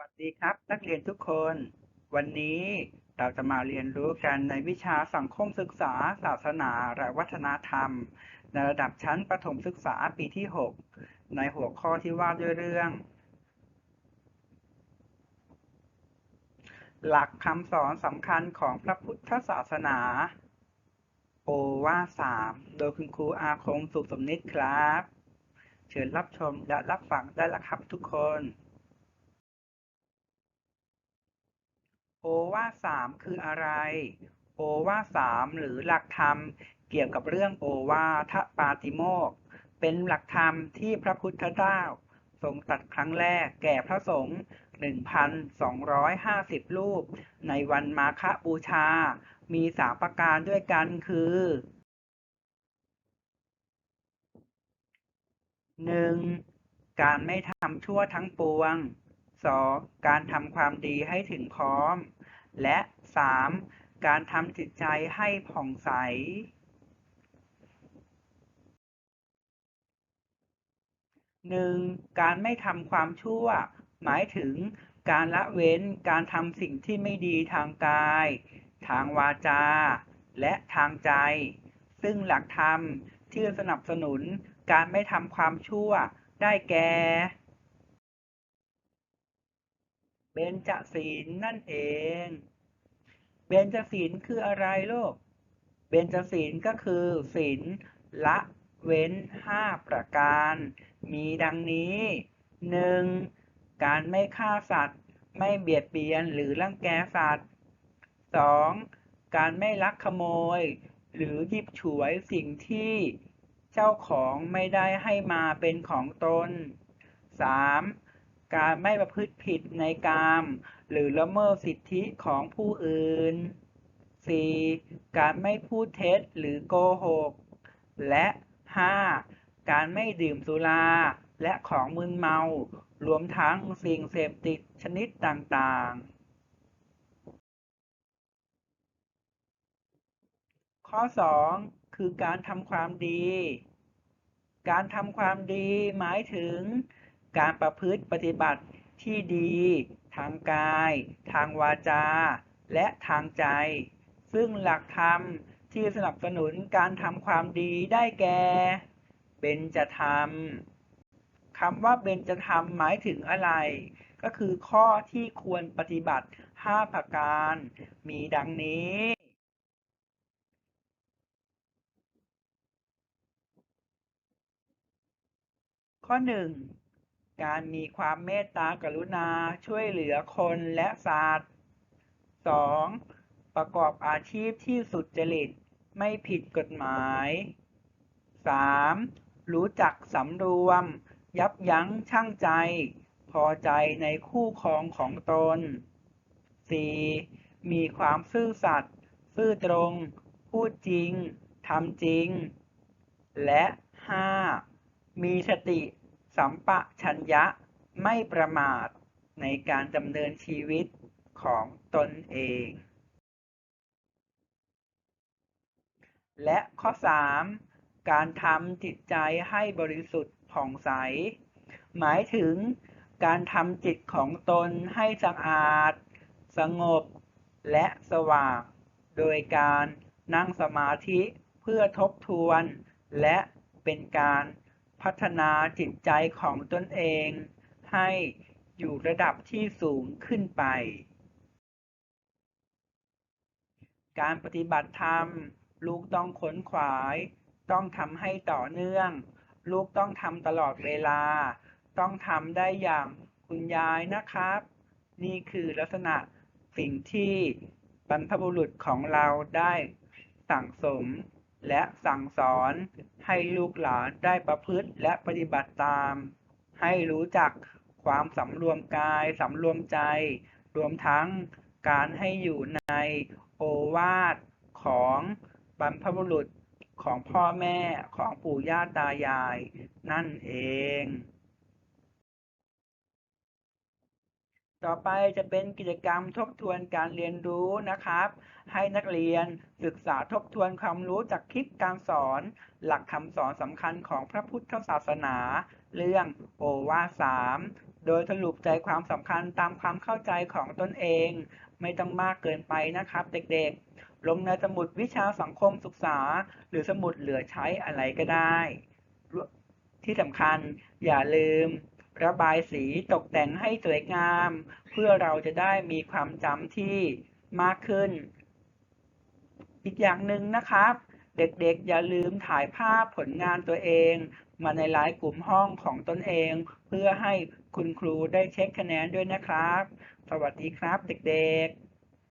วัสดีครับ นักเรียนทุกคน วันนี้เราจะมาเรียนรู้กันในวิชาสังคมศึกษา ศาสนาและวัฒนธรรม ในระดับชั้นประถมศึกษาปีที่ 6 ในหัวข้อที่ว่าด้วยเรื่อง หลักคำสอนสำคัญของพระพุทธศาสนา โอวาสามโดยคุณครูอาคมสุขสมนิตครับ เชิญรับชมและรับฟังได้ละครับทุกคน โอวาสามคืออะไร โอวาสามหรือหลักธรรมเกี่ยวกับเรื่องโอวาทปาติโมก เป็นหลักธรรมที่พระพุทธเจ้าทรงตรัสครั้งแรกแก่พระสงฆ์ 1,250 รูป ในวันมาฆบูชา มีสามประการด้วยกันคือ 1. การไม่ทำชั่วทั้งปวง 2. การทำความดีให้ถึงพร้อม และ 3. การทำจิตใจให้ผ่องใส 1. การไม่ทำความชั่ว หมายถึงการละเว้นการทำสิ่งที่ไม่ดีทางกาย ทางวาจา และทางใจ ซึ่งหลักธรรมที่สนับสนุนการไม่ทำความชั่วได้แก่ เบญจศีลนั่นเอง เบญจศีลคืออะไรลูก เบญจศีลก็คือศีลละเว้นห้าประการ มีดังนี้หนึ่งการไม่ฆ่าสัตว์ ไม่เบียดเบียนหรือรังแกสัตว์สองการไม่ลักขโมย หรือหยิบฉวยสิ่งที่เจ้าของไม่ได้ให้มาเป็นของตน 3. การไม่ประพฤติผิดในกาม หรือละเมิดสิทธิของผู้อื่น 4. การไม่พูดเท็จหรือโกหก และ 5. การไม่ดื่มสุราและของมึนเมา รวมทั้งสิ่งเสพติดชนิดต่างๆ ข้อ 2 คือการทำความดี การทำความดีหมายถึง การประพฤติปฏิบัติที่ดี ทางกาย ทางวาจา และทางใจ ซึ่งหลักธรรมที่สนับสนุนการทำความดีได้แก่เบญจธรรมคำว่าเบญจธรรมหมายถึงอะไร ก็คือข้อที่ควรปฏิบัติ 5 ประการ มีดังนี้ ข้อ 1. การมีความเมตตากรุณาช่วยเหลือคนและสัตว์ 2. ประกอบอาชีพที่สุจริต ไม่ผิดกฎหมาย 3. รู้จักสำรวม ยับยั้งชั่งใจ พอใจในคู่ครองของตน 4. มีความซื่อสัตย์ซื่อตรง พูดจริง ทำจริง และ 5. มีสติ สัมปะชัญญะไม่ประมาทในการดำเนินชีวิตของตนเอง และข้อ 3. การทำจิตใจให้บริสุทธิ์ผ่องใส หมายถึงการทำจิตของตนให้สะอาด สงบ และสว่าง โดยการนั่งสมาธิเพื่อทบทวน และเป็นการ พัฒนาจิตใจของตนเอง ให้อยู่ระดับที่สูงขึ้นไป การปฏิบัติธรรม ลูกต้องขนขวาย ต้องทำให้ต่อเนื่อง ลูกต้องทำตลอดเวลา ต้องทำได้อย่างคุณยายนะครับ นี่คือลักษณะสิ่งที่บรรพบุรุษของเราได้สั่งสม และสั่งสอนให้ลูกหลานได้ประพฤติและปฏิบัติตาม ให้รู้จักความสำรวมกายสำรวมใจ รวมทั้งการให้อยู่ในโอวาทของบรรพบุรุษของพ่อแม่ของปู่ย่าตายาย นั่นเอง ต่อไปจะเป็นกิจกรรมทบทวนการเรียนรู้นะครับ ให้นักเรียนศึกษาทบทวนความรู้จากคลิปการสอน หลักคำสอนสำคัญของพระพุทธศาสนา เรื่องโอวาสามโดยสรุปใจความสำคัญตามความเข้าใจของตนเอง ไม่ต้องมากเกินไปนะครับ เด็กๆ ลงในสมุดวิชาสังคมศึกษา หรือสมุดเหลือใช้อะไรก็ได้ ที่สำคัญอย่าลืม ระบายสีตกแต่งให้สวยงาม เพื่อเราจะได้มีความจำที่มากขึ้น อีกอย่างหนึ่งนะครับ เด็กๆอย่าลืมถ่ายภาพผลงานตัวเอง มาในหลายกลุ่มห้องของตนเอง เพื่อให้คุณครูได้เช็คคะแนนด้วยนะครับ สวัสดีครับเด็กๆ